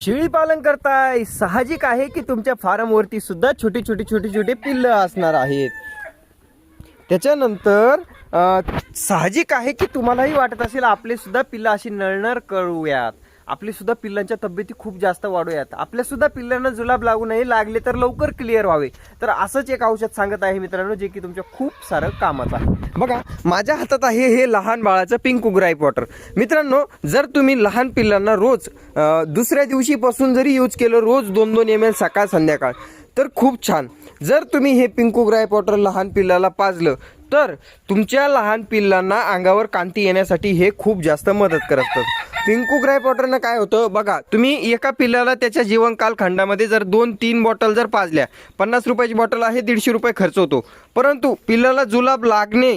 शेळी पालन करताय. साहजिक आहे की तुमच्या फार्मवरती सुद्धा छोटी छोटी छोटी छोटी पिल्लं असणार आहेत. त्याच्यानंतर साहजिक आहे की तुम्हालाही वाटत असेल आपले सुद्धा पिल्लं अशी नळनळ करूयात आपली सुद्धा पिल्लांच्या तब्येती खूप जास्त वाढूयात. आपल्या सुद्धा पिल्लांना जुलाब लागू नये लागले तर लवकर क्लिअर व्हावे. तर असंच एक औषध सांगत आहे मित्रांनो जे की तुमच्या खूप सारं कामाचं आहे. बघा माझ्या हातात आहे हे लहान बाळाचं पिंक ग्राईप वॉटर मित्रांनो जर तुम्ही लहान पिल्लांना रोज दुसऱ्या दिवशीपासून जरी यूज केलं रोज दोन दोन एम एल सकाळ संध्याकाळ तर खूप छान. जर तुम्ही हे पिंकू ग्राय पॉटर लहान पिल्लाला पाजलं तर तुमच्या लहान पिल्लांना अंगावर कांती येण्यासाठी हे खूप जास्त मदत करत असतं. पिंकू ग्राय पॉटरनं काय होतं बघा तुम्ही एका पिल्लाला त्याच्या जीवन खंडामध्ये जर दोन तीन बॉटल जर पाजल्या पन्नास रुपयाची बॉटल आहे दीडशे रुपये खर्च होतो. परंतु पिल्लाला जुलाब लागणे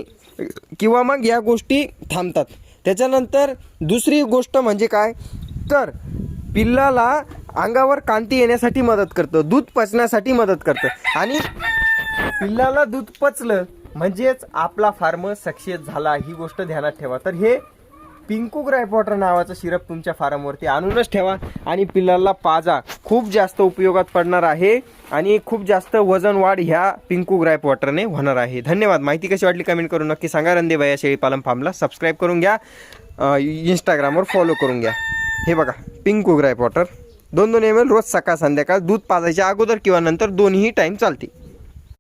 किंवा मग या गोष्टी थांबतात. त्याच्यानंतर दुसरी गोष्ट म्हणजे काय? तर पिल्लाला अंगावर कांती येण्यासाठी मदत करतं दूध पचण्यासाठी मदत करतं. आणि पिल्लाला दूध पचलं म्हणजेच आपला फार्म सक्सेस झाला ही गोष्ट ध्यानात ठेवा. तर हे पिंकू ग्रायपॉटर नावाचं सिरप तुमच्या फार्मवरती आणूनच ठेवा. आणि पिल्लाला पाजा. खूप जास्त उपयोगात पडणार आहे आणि खूप जास्त वजन वाढ ह्या पिंकू ग्रायपॉटरने होणार आहे. धन्यवाद. माहिती कशी वाटली कमेंट करून नक्की सांगा. रंदेबा या शेळीपालन फार्मला सबस्क्राईब करून घ्या. इंस्टाग्रामवर फॉलो करून घ्या. हे बघा पिंकू ग्रायपॉटर. दोन दोन एम एल रोज सकाळ संध्याकाळ दूध पाजायच्या अगोदर किंवा नंतर दोन्ही टाईम चालते.